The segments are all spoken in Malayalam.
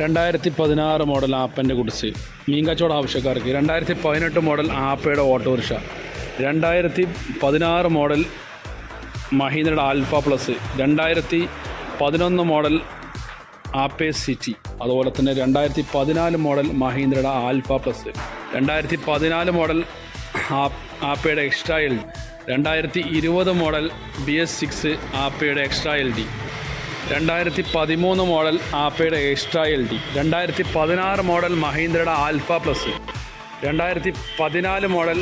രണ്ടായിരത്തി പതിനാറ് മോഡൽ ആപ്പന്റെ കുടിസ് മീൻ കച്ചവട ആവശ്യക്കാർക്ക് രണ്ടായിരത്തി പതിനെട്ട് മോഡൽ ആപ്പയുടെ ഓട്ടോറിക്ഷ. രണ്ടായിരത്തി പതിനാറ് മോഡൽ മഹീന്ദ്രയുടെ ആൽഫ പ്ലസ്. രണ്ടായിരത്തി പതിനൊന്ന് മോഡൽ ആപ്പേ സിറ്റി. അതുപോലെ തന്നെ രണ്ടായിരത്തി പതിനാല് മോഡൽ മഹീന്ദ്രയുടെ ആൽഫ പ്ലസ്. രണ്ടായിരത്തി പതിനാല് മോഡൽ ആപ്പയുടെ എക്സ്ട്രാ എൽ ഡി. രണ്ടായിരത്തി ഇരുപത് മോഡൽ ബി എസ് സിക്സ് ആപ്പയുടെ എക്സ്ട്രാ എൽ ഡി. രണ്ടായിരത്തി പതിമൂന്ന് മോഡൽ ആപ്പയുടെ എക്സ്ട്രാ എൽ ഡി രണ്ടായിരത്തി പതിനാറ് മോഡൽ മഹീന്ദ്രയുടെ ആൽഫ പ്ലസ് രണ്ടായിരത്തി പതിനാല് മോഡൽ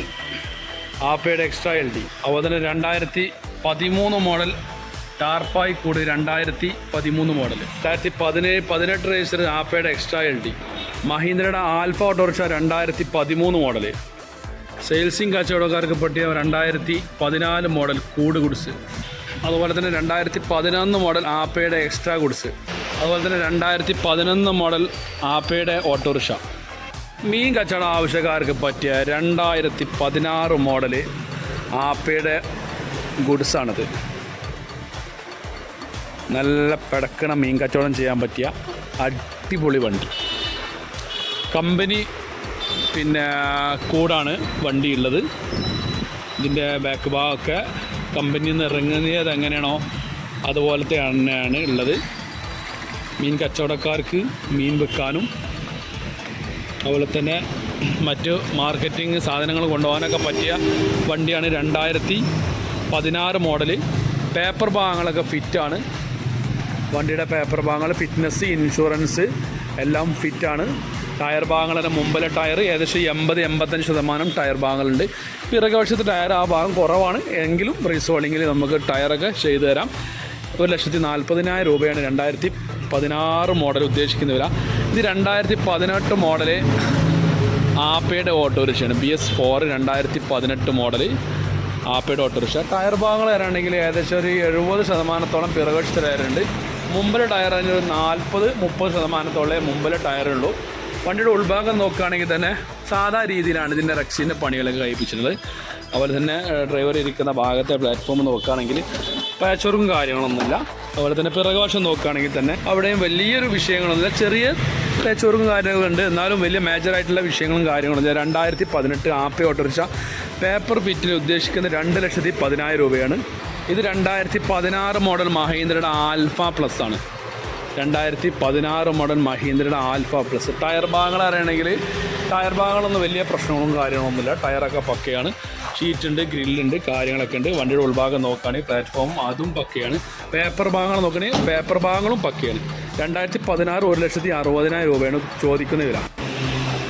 ആപ്പയുടെ എക്സ്ട്രാ എൽ ഡി അതുപോലെ രണ്ടായിരത്തി പതിമൂന്ന് മോഡൽ ടാർപ്പായി കൂടി രണ്ടായിരത്തി പതിമൂന്ന് മോഡൽ. രണ്ടായിരത്തി പതിനേഴ് പതിനെട്ട് രജിസ്റ്റർ ആപ്പയുടെ എക്സ്ട്രാ എൽ ഡി മഹീന്ദ്രയുടെ ആൽഫ ഓട്ടോറിക്ഷ രണ്ടായിരത്തി പതിമൂന്ന് മോഡൽ സെയിൽസിംഗ് കച്ചവടക്കാർക്ക് പറ്റിയ രണ്ടായിരത്തി പതിനാല് മോഡൽ കൂട് ഗുഡ്സ് അതുപോലെ തന്നെ രണ്ടായിരത്തി പതിനൊന്ന് മോഡൽ ആപ്പയുടെ എക്സ്ട്രാ ഗുഡ്സ്. അതുപോലെ തന്നെ രണ്ടായിരത്തി പതിനൊന്ന് മോഡൽ ആപ്പയുടെ ഓട്ടോറിക്ഷ. മീൻ കച്ചവട ആവശ്യക്കാർക്ക് പറ്റിയ രണ്ടായിരത്തി പതിനാറ് മോഡൽ ആപ്പയുടെ ഗുഡ്സാണിത്. നല്ല പിടക്കണ മീൻ കച്ചവടം ചെയ്യാൻ പറ്റിയ അടിപൊളി വണ്ടി. കമ്പനി പിന്നെ കൂടാണ് വണ്ടി ഉള്ളത് ഇതിന്റെ ബാക്ക് ഭാഗമൊക്കെ കമ്പനിയിൽ നിന്ന് ഇറങ്ങുന്നത് എങ്ങനെയാണോ അതുപോലത്തെ തന്നെയാണ് ഉള്ളത്. മീൻ കച്ചവടക്കാർക്ക് മീൻ വെക്കാനും അതുപോലെ തന്നെ മറ്റ് മാർക്കറ്റിംഗ് സാധനങ്ങൾ കൊണ്ടുപോകാനൊക്കെ പറ്റിയ വണ്ടിയാണ് രണ്ടായിരത്തി പതിനാറ് മോഡൽ പേപ്പർ ഭാഗങ്ങളൊക്കെ ഫിറ്റാണ് വണ്ടിയുടെ പേപ്പർ ഭാഗങ്ങൾ ഫിറ്റ്നസ് ഇൻഷുറൻസ് എല്ലാം ഫിറ്റാണ് ടയർ ഭാഗങ്ങളുടെ മുമ്പിലെ ടയർ ഏകദേശം എൺപത് എൺപത്തഞ്ച് ശതമാനം ടയർ ഭാഗങ്ങളുണ്ട്. പിറകെ വശത്ത് ടയർ ആ ഭാഗം കുറവാണ്. എങ്കിലും റീസോളിങ്ങിൽ നമുക്ക് ടയറൊക്കെ ചെയ്തു തരാം. ഒരു ലക്ഷത്തി നാൽപ്പതിനായിരം രൂപയാണ് രണ്ടായിരത്തി പതിനാറ് മോഡൽ ഉദ്ദേശിക്കുന്ന വില. ഇത് രണ്ടായിരത്തി പതിനെട്ട് മോഡൽ ആപ്പയുടെ ഓട്ടോറിക്ഷയാണ്. ബി എസ് ഫോർ രണ്ടായിരത്തി പതിനെട്ട് മോഡൽ ആപ്പയുടെ ഓട്ടോറിക്ഷ. ടയർ ഭാഗങ്ങൾ വരാണെങ്കിൽ ഏകദേശം ഒരു എഴുപത് ശതമാനത്തോളം പിറകക്ഷ ടയറുണ്ട് മുമ്പിലെ ടയർ അതിന് ഒരു നാൽപ്പത് മുപ്പത് ശതമാനത്തോളം മുമ്പിലെ ടയറുള്ളൂ. വണ്ടിയുടെ ഉൾഭാഗം നോക്കുകയാണെങ്കിൽ തന്നെ സാധാ രീതിയിലാണ് ഇതിന്റെ റെക്സിന്റെ പണികളൊക്കെ കഴിപ്പിച്ചിട്ടുള്ളത് അതുപോലെ തന്നെ ഡ്രൈവർ ഇരിക്കുന്ന ഭാഗത്തെ പ്ലാറ്റ്ഫോം നോക്കുകയാണെങ്കിൽ പാച്ചറും കാര്യങ്ങളൊന്നുമില്ല. അതുപോലെ തന്നെ പിറകുവശം നോക്കുകയാണെങ്കിൽ തന്നെ അവിടെയും വലിയൊരു വിഷയങ്ങളൊന്നുമില്ല. ചെറിയ പേച്ചോറും കാര്യങ്ങളുണ്ട്. എന്നാലും വലിയ മേജറായിട്ടുള്ള വിഷയങ്ങളും കാര്യങ്ങളും രണ്ടായിരത്തി പതിനെട്ട് ആപ്പി ഓട്ടോറിക്ഷ പേപ്പർ ഫിറ്റിന് ഉദ്ദേശിക്കുന്ന രണ്ട് ലക്ഷത്തി പതിനായിരം രൂപയാണ്. ഇത് രണ്ടായിരത്തി പതിനാറ് മോഡൽ മഹീന്ദ്രയുടെ ആൽഫ പ്ലസ് ആണ്. രണ്ടായിരത്തി പതിനാറ് മോഡൽ മഹീന്ദ്രയുടെ ആൽഫ പ്ലസ് ടയർ ഭാഗങ്ങൾ അറിയണമെങ്കിൽ ടയർ ഭാഗങ്ങളൊന്നും വലിയ പ്രശ്നങ്ങളും കാര്യങ്ങളൊന്നുമില്ല ടയറൊക്കെ പക്കയാണ്. ഷീറ്റ് ഉണ്ട് ഗ്രില്ലുണ്ട് കാര്യങ്ങളൊക്കെ ഉണ്ട്. വണ്ടിയുടെ ഉൾഭാഗം നോക്കുകയാണെങ്കിൽ പ്ലാറ്റ്ഫോം അതും പക്കയാണ്. പേപ്പർ ഭാഗങ്ങൾ നോക്കുകയാണെങ്കിൽ പേപ്പർ ഭാഗങ്ങളും പക്കയാണ്. രണ്ടായിരത്തി പതിനാറ് ഒരു ലക്ഷത്തി അറുപതിനായിരം രൂപയാണ് ചോദിക്കുന്ന വില.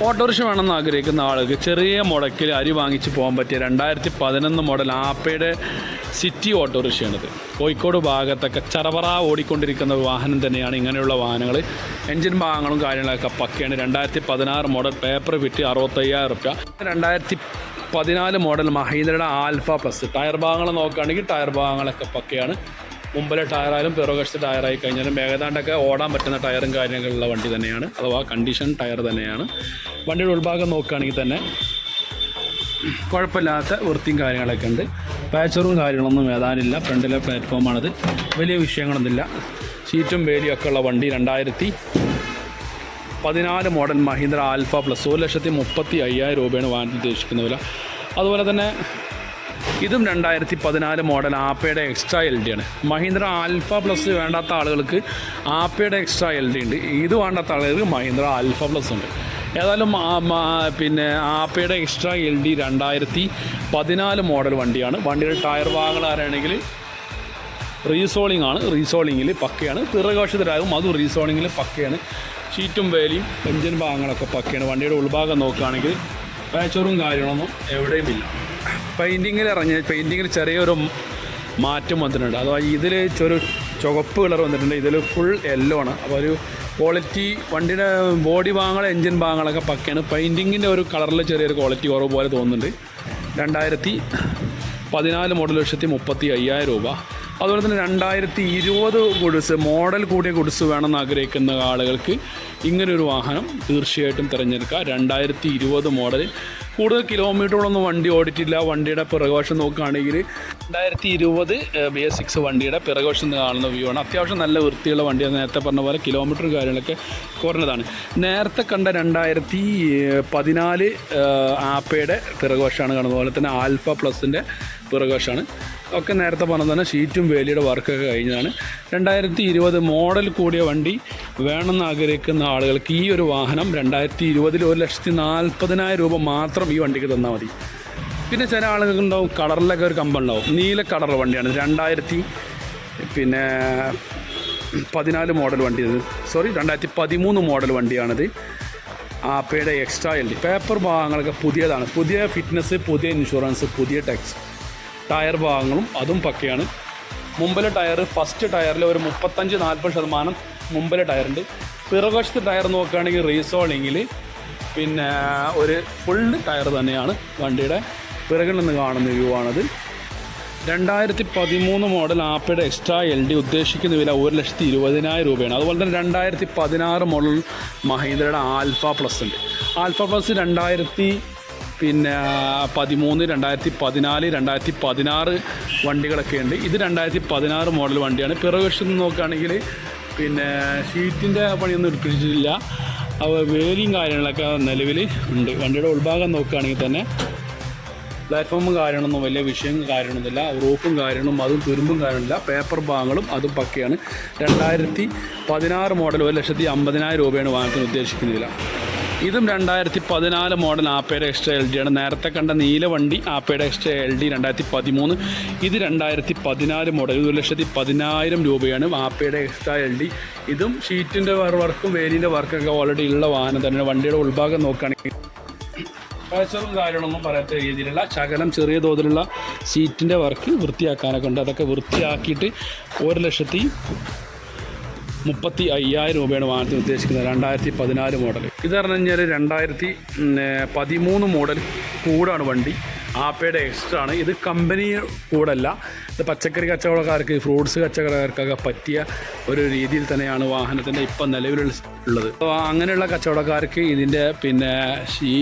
ഓട്ടോറിക്ഷ വേണമെന്ന് ആഗ്രഹിക്കുന്ന ആൾക്ക് ചെറിയ മുടക്കിൽ അരി വാങ്ങിച്ച് പോകാൻ പറ്റിയ രണ്ടായിരത്തി പതിനൊന്ന് മോഡൽ ആപ്പയുടെ സിറ്റി ഓട്ടോറിക്ഷയാണിത്. കോഴിക്കോട് ഭാഗത്തൊക്കെ ചറവറ ഓടിക്കൊണ്ടിരിക്കുന്ന വാഹനം തന്നെയാണ് ഇങ്ങനെയുള്ള വാഹനങ്ങൾ എൻജിൻ ഭാഗങ്ങളും കാര്യങ്ങളൊക്കെ പക്കയാണ്. രണ്ടായിരത്തി പതിനാറ് മോഡൽ പേപ്പർ വിറ്റ് അറുപത്തയ്യായിരം റുപ്യ. രണ്ടായിരത്തി പതിനാല് മോഡൽ മഹീന്ദ്രയുടെ ആൽഫ പ്ലസ്. ടയർ ഭാഗങ്ങൾ നോക്കുകയാണെങ്കിൽ ടയർ ഭാഗങ്ങളൊക്കെ പക്കയാണ്. മുമ്പിലെ ടയറായാലും പിറകശത്തെ ടയറായി കഴിഞ്ഞാലും ഏകദാണ്ടൊക്കെ ഓടാൻ പറ്റുന്ന ടയറും കാര്യങ്ങളുള്ള വണ്ടി തന്നെയാണ്. അഥവാ കണ്ടീഷൻ ടയർ തന്നെയാണ്. വണ്ടിയുടെ ഉൾഭാഗം നോക്കുകയാണെങ്കിൽ തന്നെ കുഴപ്പമില്ലാത്ത വൃത്തിയും കാര്യങ്ങളൊക്കെ ഉണ്ട്. പാച്ചറും കാര്യങ്ങളൊന്നും ഏതാനില്ല. ഫ്രണ്ടിലെ പ്ലാറ്റ്ഫോമാണിത് വലിയ വിഷയങ്ങളൊന്നുമില്ല. സീറ്റും വേലിയും ഒക്കെ ഉള്ള വണ്ടി രണ്ടായിരത്തി പതിനാല് മോഡൽ മഹീന്ദ്ര ആൽഫ പ്ലസ് ഒരു ലക്ഷത്തി മുപ്പത്തി അയ്യായിരം രൂപയാണ് വാങ്ങാൻ ഉദ്ദേശിക്കുന്ന വില. അതുപോലെ തന്നെ ഇതും രണ്ടായിരത്തി പതിനാല് മോഡൽ ആപ്പയുടെ എക്സ്ട്രാ എൽ ഡി ആണ്. മഹീന്ദ്ര ആൽഫ പ്ലസ് വേണ്ടാത്ത ആളുകൾക്ക് ആപ്പയുടെ എക്സ്ട്രാ എൽ ഡി ഉണ്ട്. ഇത് വേണ്ടാത്ത ആളുകൾക്ക് മഹീന്ദ്ര ആൽഫ പ്ലസ് ഉണ്ട്. ഏതായാലും പിന്നെ ആപ്പയുടെ എക്സ്ട്രാ എൽ ഡി രണ്ടായിരത്തി പതിനാല് മോഡൽ വണ്ടിയാണ്. വണ്ടിയുടെ ടയർ ഭാഗങ്ങൾ ആരാണെങ്കിൽ റീസോളിംഗ് ആണ്. റീസോളിങ്ങിൽ പക്കയാണ്. പിറകോശത്തിലാകും അതും റീസോളിങ്ങിൽ പക്കയാണ്. ഷീറ്റും വേലിയും എഞ്ചിൻ ഭാഗങ്ങളൊക്കെ പക്കയാണ്. വണ്ടിയുടെ ഉൾഭാഗം നോക്കുകയാണെങ്കിൽ പാച്ചറും കാര്യങ്ങളൊന്നും എവിടെയും ഇല്ല. പെയിന്റിങ്ങിൽ ഇറങ്ങിയ പെയിന്റിങ്ങിൽ ചെറിയൊരു മാറ്റം വന്നിട്ടുണ്ട്. അഥവാ ഇതിൽ ചെറു ചുവപ്പ് കളർ വന്നിട്ടുണ്ട്. ഇതിൽ ഫുൾ യെല്ലോ ആണ്. അപ്പോൾ ഒരു ക്വാളിറ്റി വണ്ടിയുടെ ബോഡി ഭാഗങ്ങൾ എഞ്ചിൻ ഭാഗങ്ങളൊക്കെ പക്കയാണ്. പെയിന്റിങ്ങിന്റെ ഒരു കളറിൽ ചെറിയൊരു ക്വാളിറ്റി കുറവ് പോലെ തോന്നുന്നുണ്ട്. രണ്ടായിരത്തി പതിനാല് മോഡൽ ലക്ഷത്തി മുപ്പത്തി അയ്യായിരം രൂപ. അതുപോലെ തന്നെ രണ്ടായിരത്തി ഇരുപത് ഗുഡ്സ് മോഡൽ കൂടിയ ഗുഡ്സ് വേണമെന്ന് ആഗ്രഹിക്കുന്ന ആളുകൾക്ക് ഇങ്ങനൊരു വാഹനം തീർച്ചയായിട്ടും തിരഞ്ഞെടുക്കുക രണ്ടായിരത്തി ഇരുപത് മോഡൽ കൂടുതൽ കിലോമീറ്ററോളൊന്നും വണ്ടി ഓടിച്ചില്ല വണ്ടിയുടെ പിറകുവശം നോക്കുകയാണെങ്കിൽ രണ്ടായിരത്തി ഇരുപത് ബി എസ് സിക്സ് വണ്ടിയുടെ പിറകുവശം കാണുന്ന വ്യൂ ആണ്. അത്യാവശ്യം നല്ല വൃത്തിയുള്ള വണ്ടിയാണ്. നേരത്തെ പറഞ്ഞ പോലെ കിലോമീറ്ററും കാര്യങ്ങളൊക്കെ കുറഞ്ഞതാണ്. നേരത്തെ കണ്ട രണ്ടായിരത്തി പതിനാല് ആപ്പയുടെ പിറകുവശമാണ് കാണുന്നത്. അതുപോലെ തന്നെ ആൽഫ പ്ലസിന്റെ പിറകുവശമാണ്. ഒക്കെ നേരത്തെ പറഞ്ഞ തന്നെ ഷീറ്റും വേലിയുടെ വർക്കൊക്കെ കഴിഞ്ഞതാണ്. രണ്ടായിരത്തി ഇരുപത് മോഡൽ കൂടിയ വണ്ടി വേണമെന്ന് ആഗ്രഹിക്കുന്ന ആളുകൾക്ക് ഈ ഒരു വാഹനം രണ്ടായിരത്തി ഇരുപതിൽ ഒരു ലക്ഷത്തി നാൽപ്പതിനായിരം രൂപ മാത്രം ഈ വണ്ടിക്ക് തന്നാൽ മതി. പിന്നെ ചില ആളുകൾക്ക് ഉണ്ടാവും കളറിലൊക്കെ ഒരു കമ്പുണ്ടാവും. നീല കളർ വണ്ടിയാണ്. രണ്ടായിരത്തി പിന്നെ പതിനാല് മോഡൽ വണ്ടി സോറി രണ്ടായിരത്തി പതിമൂന്ന് മോഡൽ വണ്ടിയാണിത്. ആപ്പയുടെ എക്സ്ട്രാ എൽ പേപ്പർ ഭാഗങ്ങളൊക്കെ പുതിയതാണ്. പുതിയ ഫിറ്റ്നസ് പുതിയ ഇൻഷുറൻസ് പുതിയ ടാക്സ്. ടയർ ഭാഗങ്ങളും അതും പക്കയാണ്. മുമ്പിലെ ടയർ ഫസ്റ്റ് ടയറിൽ ഒരു മുപ്പത്തഞ്ച് നാൽപ്പത് ശതമാനം മുമ്പിലെ ടയറുണ്ട്. പിറകശത്ത് ടയർ നോക്കുകയാണെങ്കിൽ റീസോളിങ്ങിൽ പിന്നെ ഒരു ഫുള്ള് ടയർ തന്നെയാണ് വണ്ടിയുടെ പിറകിൽ നിന്ന് കാണുന്ന വ്യൂ ആണത്. രണ്ടായിരത്തി പതിമൂന്ന് മോഡൽ ആപ്പയുടെ എക്സ്ട്രാ എൽ ഡി ഉദ്ദേശിക്കുന്ന വില ഒരു ലക്ഷത്തി ഇരുപതിനായിരം രൂപയാണ്. അതുപോലെ തന്നെ രണ്ടായിരത്തി പതിനാറ് മോഡൽ മഹീന്ദ്രയുടെ ആൽഫ പ്ലസ് ഉണ്ട്. ആൽഫ പ്ലസ് രണ്ടായിരത്തി പിന്നെ പതിമൂന്ന് രണ്ടായിരത്തി പതിനാല് രണ്ടായിരത്തി പതിനാറ് വണ്ടികളൊക്കെ ഉണ്ട്. ഇത് രണ്ടായിരത്തി പതിനാറ് മോഡൽ വണ്ടിയാണ്. പിറകുവശത്ത് നിന്ന് നോക്കുകയാണെങ്കിൽ പിന്നെ ഷീറ്റിന്റെ പണിയൊന്നും എടുപ്പിച്ചിട്ടില്ല. അപ്പോൾ വേലിയും കാര്യങ്ങളൊക്കെ നിലവിൽ ഉണ്ട്. വണ്ടിയുടെ ഉൾഭാഗം നോക്കുകയാണെങ്കിൽ തന്നെ പ്ലാറ്റ്ഫോമും കാര്യങ്ങളൊന്നും വലിയ വിഷയം കാര്യമൊന്നുമില്ല റൂഫും കാര്യങ്ങളും അതും തുരുമ്പും കാര്യമില്ല പേപ്പർ ഭാഗങ്ങളും അതും പക്കയാണ്. രണ്ടായിരത്തി പതിനാറ് മോഡൽ ഒരു ലക്ഷത്തി അമ്പതിനായിരം രൂപയാണ് വാങ്ങാൻ ഉദ്ദേശിക്കുന്നില്ല. ഇതും രണ്ടായിരത്തി പതിനാല് മോഡൽ ആപ്പയുടെ എക്സ്ട്രാ എൽ ഡി ആണ്. നേരത്തെ കണ്ട നീല വണ്ടി ആപ്പയുടെ എക്സ്ട്രാ എൽ ഡി രണ്ടായിരത്തി പതിമൂന്ന് ഇത് രണ്ടായിരത്തി പതിനാല് മോഡൽ ഒരു ലക്ഷത്തി പതിനായിരം രൂപയാണ് ആപ്പയുടെ എക്സ്ട്രാ എൽ ഡി ഇതും ഷീറ്റിന്റെ വർക്കും വേലിന്റെ വർക്കൊക്കെ ഓൾറെഡി ഉള്ള വാഹനം തന്നെയാണ്. വണ്ടിയുടെ ഉൾഭാഗം നോക്കുകയാണെങ്കിൽ കാഴ്ചകളും കാര്യങ്ങളൊന്നും പറയാത്ത രീതിയിലുള്ള ശകലം ചെറിയ തോതിലുള്ള സീറ്റിന്റെ വർക്ക് വൃത്തിയാക്കാനൊക്കെ ഉണ്ട്. അതൊക്കെ വൃത്തിയാക്കിയിട്ട് ഒരു ലക്ഷത്തി മുപ്പത്തി അയ്യായിരം രൂപയാണ് വാഹനത്തിന് ഉദ്ദേശിക്കുന്നത്. രണ്ടായിരത്തി പതിനാല് മോഡൽ ഇത് പറഞ്ഞു കഴിഞ്ഞാൽ രണ്ടായിരത്തി പതിമൂന്ന് മോഡൽ കൂടാണ് വണ്ടി. ആപ്പയുടെ എക്സ്ട്രാ ആണ്. ഇത് കമ്പനി കൂടല്ല. ഇത് പച്ചക്കറി കച്ചവടക്കാർക്ക് ഫ്രൂട്ട്സ് കച്ചവടക്കാർക്കൊക്കെ പറ്റിയ ഒരു രീതിയിൽ തന്നെയാണ് വാഹനത്തിന്റെ ഇപ്പം നിലവിലുള്ളത് അപ്പോൾ അങ്ങനെയുള്ള കച്ചവടക്കാർക്ക് ഇതിന്റെ പിന്നെ ഈ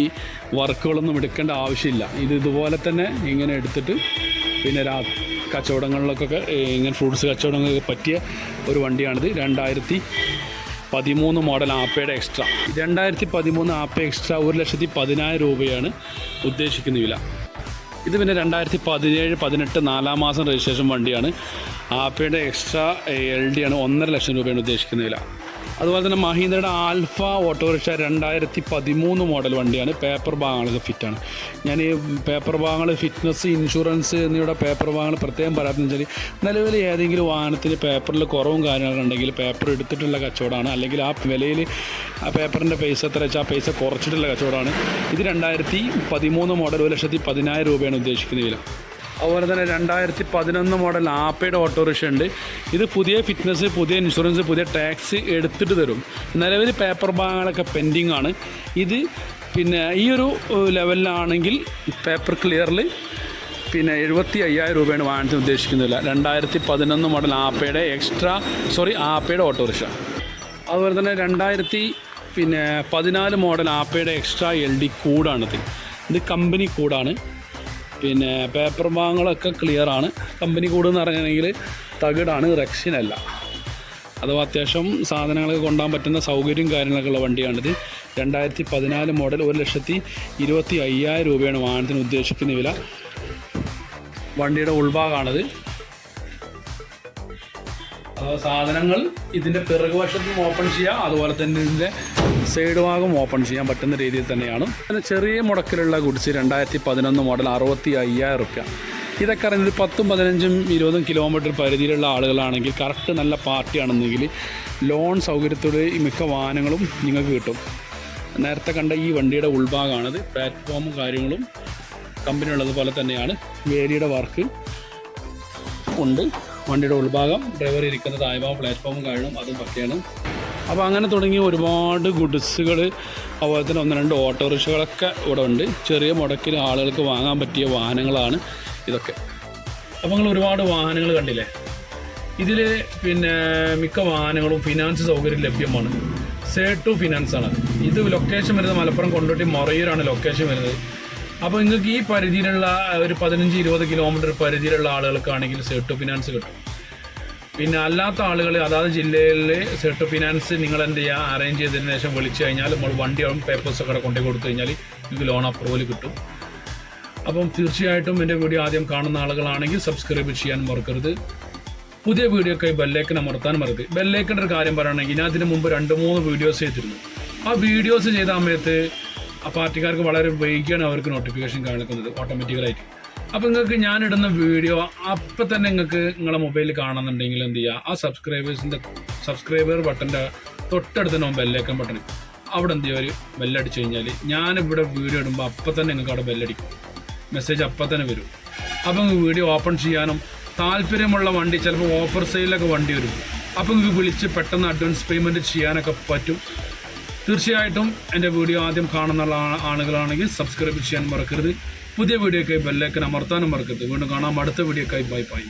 വർക്കുകളൊന്നും എടുക്കേണ്ട ആവശ്യമില്ല. ഇത് ഇതുപോലെ തന്നെ ഇങ്ങനെ എടുത്തിട്ട് പിന്നെ രാ കച്ചവടങ്ങളിലൊക്കെ ഇങ്ങനെ ഫ്രൂട്ട്സ് കച്ചവടങ്ങൾക്ക് പറ്റിയ ഒരു വണ്ടിയാണിത്. രണ്ടായിരത്തി പതിമൂന്ന് മോഡൽ ആപ്പയുടെ എക്സ്ട്രാ. രണ്ടായിരത്തി പതിമൂന്ന് ആപ്പ എക്സ്ട്രാ ഒരു ലക്ഷത്തി പതിനായിരം രൂപയാണ് ഉദ്ദേശിക്കുന്ന വില. ഇത് പിന്നെ രണ്ടായിരത്തി പതിനേഴ് പതിനെട്ട് നാലാം മാസം രജിസ്ട്രേഷൻ വണ്ടിയാണ്. ആപ്പയുടെ എക്സ്ട്രാ എൽ ഡി ആണ് ഒന്നര ലക്ഷം രൂപയാണ് ഉദ്ദേശിക്കുന്ന വില. അതുപോലെ തന്നെ മഹീന്ദ്രയുടെ ആൽഫ ഓട്ടോറിക്ഷ രണ്ടായിരത്തി പതിമൂന്ന് മോഡൽ വണ്ടിയാണ്. പേപ്പർ ഭാഗങ്ങൾക്ക് ഫിറ്റാണ്. ഞാൻ ഈ പേപ്പർ ഭാഗങ്ങൾ ഫിറ്റ്നസ് ഇൻഷുറൻസ് എന്നിവയുടെ പേപ്പർ ഭാഗങ്ങൾ പ്രത്യേകം പറയാത്തതെന്ന് വെച്ചാൽ നിലവിൽ ഏതെങ്കിലും വാഹനത്തിൽ പേപ്പറിൽ കുറവും കാര്യങ്ങളൊക്കെ ഉണ്ടെങ്കിൽ പേപ്പർ എടുത്തിട്ടുള്ള കച്ചവടമാണ്. അല്ലെങ്കിൽ ആ വിലയിൽ ആ പേപ്പറിന്റെ പൈസ എത്ര വെച്ചാൽ ആ പൈസ കുറച്ചിട്ടുള്ള കച്ചവടമാണ്. ഇത് രണ്ടായിരത്തി പതിമൂന്ന് മോഡൽ ഒരു ലക്ഷത്തി പതിനായിരം രൂപയാണ് ഉദ്ദേശിക്കുന്ന വില. അതുപോലെ തന്നെ രണ്ടായിരത്തി പതിനൊന്ന് മോഡൽ ആപ്പയുടെ ഓട്ടോറിക്ഷ ഉണ്ട്. ഇത് പുതിയ ഫിറ്റ്നസ് പുതിയ ഇൻഷുറൻസ് പുതിയ ടാക്സ് എടുത്തിട്ട് തരും. നിലവിൽ പേപ്പർ ഭാഗങ്ങളൊക്കെ പെൻഡിങ് ആണ്. ഇത് പിന്നെ ഈ ഒരു ലെവലിലാണെങ്കിൽ പേപ്പർ ക്ലിയറിൽ പിന്നെ എഴുപത്തി അയ്യായിരം രൂപയാണ് വാങ്ങിച്ച് ഉദ്ദേശിക്കുന്നില്ല രണ്ടായിരത്തി പതിനൊന്ന് മോഡൽ ആപ്പയുടെ എക്സ്ട്രാ സോറി ആപ്പയുടെ ഓട്ടോറിക്ഷ. അതുപോലെ തന്നെ രണ്ടായിരത്തി പിന്നെ പതിനാല് മോഡൽ ആപ്പയുടെ എക്സ്ട്രാ എൽ ഡി കൂടാണിത് ഇത് കമ്പനി കൂടാണ് പിന്നെ പേപ്പർ ഭാഗങ്ങളൊക്കെ ക്ലിയറാണ് കമ്പനി കൂടുന്ന് പറഞ്ഞിട്ടുണ്ടെങ്കിൽ തകിടാണ് റെക്സിനല്ല. അഥവാ അത്യാവശ്യം സാധനങ്ങളൊക്കെ കൊണ്ടുപോകാൻ പറ്റുന്ന സൗകര്യം കാര്യങ്ങളൊക്കെ ഉള്ള വണ്ടിയാണിത്. രണ്ടായിരത്തി പതിനാല് മോഡൽ ഒരു ലക്ഷത്തി ഇരുപത്തി അയ്യായിരം രൂപയാണ് വാഹനത്തിന് ഉദ്ദേശിക്കുന്ന വില. വണ്ടിയുടെ ഉൾഭാഗമാണിത്. സാധനങ്ങൾ ഇതിന്റെ പിറകുവശത്തും ഓപ്പൺ ചെയ്യുക അതുപോലെ തന്നെ ഇതിന്റെ സൈഡ് ഭാഗം ഓപ്പൺ ചെയ്യാൻ പറ്റുന്ന രീതിയിൽ തന്നെയാണ്. പിന്നെ ചെറിയ മുടക്കിലുള്ള ഗുഡ്സ് രണ്ടായിരത്തി പതിനൊന്ന് മോഡൽ അറുപത്തി അയ്യായിരം റുപ്യ. ഇതൊക്കെ അറിയുന്നത് പത്തും പതിനഞ്ചും ഇരുപതും കിലോമീറ്റർ പരിധിയിലുള്ള ആളുകളാണെങ്കിൽ കറക്റ്റ് നല്ല പാർട്ടിയാണെന്നെങ്കിൽ ലോൺ സൗകര്യത്തോടെ ഈ മിക്ക വാഹനങ്ങളും നിങ്ങൾക്ക് കിട്ടും. നേരത്തെ കണ്ട ഈ വണ്ടിയുടെ ഉൾഭാഗമാണിത്. പ്ലാറ്റ്ഫോമും കാര്യങ്ങളും കമ്പനി ഉള്ളതുപോലെ തന്നെയാണ്. വേലിയുടെ വർക്ക് ഉണ്ട്. വണ്ടിയുടെ ഉൾഭാഗം ഡ്രൈവർ ഇരിക്കുന്ന തായ്ഭാഗം പ്ലാറ്റ്ഫോമും കാര്യങ്ങളും അതും ഒക്കെയാണ് അപ്പോൾ അങ്ങനെ തുടങ്ങി ഒരുപാട് ഗുഡ്സുകൾ അതുപോലെ തന്നെ ഒന്ന് രണ്ട് ഓട്ടോറിക്ഷകളൊക്കെ ഇവിടെ ഉണ്ട്. ചെറിയ മുടക്കിൽ ആളുകൾക്ക് വാങ്ങാൻ പറ്റിയ വാഹനങ്ങളാണ് ഇതൊക്കെ. അപ്പോൾ നിങ്ങൾ ഒരുപാട് വാഹനങ്ങൾ കണ്ടില്ലേ? ഇതിൽ പിന്നെ മിക്ക വാഹനങ്ങളും ഫിനാൻസ് സൗകര്യം ലഭ്യമാണ്. സേ ടു ഫിനാൻസ് ആണ്. ഇത് ലൊക്കേഷൻ വരുന്നത് മലപ്പുറം കൊണ്ടോട്ടി മൊറയൂരാണ് ലൊക്കേഷൻ വരുന്നത്. അപ്പോൾ നിങ്ങൾക്ക് ഈ പരിധിയിലുള്ള ഒരു പതിനഞ്ച് ഇരുപത് കിലോമീറ്റർ പരിധിയിലുള്ള ആളുകൾക്കാണെങ്കിൽ സേ ടു ഫിനാൻസ് കിട്ടും. പിന്നെ അല്ലാത്ത ആളുകൾ അതാത് ജില്ലയിൽ സെട്ട് ഫിനാൻസ് നിങ്ങൾ എന്ത് ചെയ്യുക അറേഞ്ച് ചെയ്തതിന് ശേഷം വിളിച്ചു കഴിഞ്ഞാൽ നമ്മൾ വണ്ടിയും പേപ്പേഴ്സൊക്കെ ഒക്കെ കൊണ്ടുപോയി കൊടുത്തു കഴിഞ്ഞാൽ നിങ്ങൾക്ക് ലോൺ അപ്രൂവൽ കിട്ടും. അപ്പം തീർച്ചയായിട്ടും എന്റെ വീഡിയോ ആദ്യം കാണുന്ന ആളുകളാണെങ്കിൽ സബ്സ്ക്രൈബ് ചെയ്യാൻ മറക്കരുത്. പുതിയ വീഡിയോക്ക് ബെല്ലേക്കൻ അമർത്താൻ മറക്കരുത് ബെല്ലേക്കന്റെ ഒരു കാര്യം പറയുകയാണെങ്കിൽ ഞാൻ അതിന് മുമ്പ് രണ്ട് മൂന്ന് വീഡിയോസ് ചെയ്തിരുന്നു. ആ വീഡിയോസ് ചെയ്ത സമയത്ത് ആ പാർട്ടിക്കാർക്ക് വളരെ വൈകിയാണ് അവർക്ക് നോട്ടിഫിക്കേഷൻ കാണിക്കുന്നത് ഓട്ടോമാറ്റിക്കലായിട്ട് അപ്പോൾ നിങ്ങൾക്ക് ഞാനിടുന്ന വീഡിയോ അപ്പം തന്നെ നിങ്ങൾക്ക് നിങ്ങളെ മൊബൈലിൽ കാണുന്നുണ്ടെങ്കിൽ എന്ത് ചെയ്യുക ആ സബ്സ്ക്രൈബേഴ്സിന്റെ സബ്സ്ക്രൈബർ ബട്ടന്റെ തൊട്ടടുത്ത് നോ ബെല്ലേക്കൻ ബട്ടൺ അവിടെ എന്ത് ചെയ്യുക ഒരു ബെല്ലടിച്ച് കഴിഞ്ഞാൽ ഞാനിവിടെ വീഡിയോ ഇടുമ്പോൾ അപ്പം തന്നെ നിങ്ങൾക്ക് അവിടെ ബെല്ലടിക്കും മെസ്സേജ് അപ്പം തന്നെ വരും. അപ്പം നിങ്ങൾക്ക് വീഡിയോ ഓപ്പൺ ചെയ്യാനും താല്പര്യമുള്ള വണ്ടി ചിലപ്പോൾ ഓഫർ സെയിലൊക്കെ വണ്ടി വരും. അപ്പം നിങ്ങൾക്ക് വിളിച്ച് പെട്ടെന്ന് അഡ്വാൻസ് പേയ്മെന്റ് ചെയ്യാനൊക്കെ പറ്റും. തീർച്ചയായിട്ടും എന്റെ വീഡിയോ ആദ്യം കാണുന്ന ആളുകളാണെങ്കിൽ സബ്സ്ക്രൈബ് ചെയ്യാൻ മറക്കരുത്. പുതിയ വീഡിയോക്കായി ബെല്ലേക്കൻ അമർത്താനും മറക്കരുത്. വീണ്ടും കാണാം. അടുത്ത വീഡിയോക്കായി ബൈ ബൈ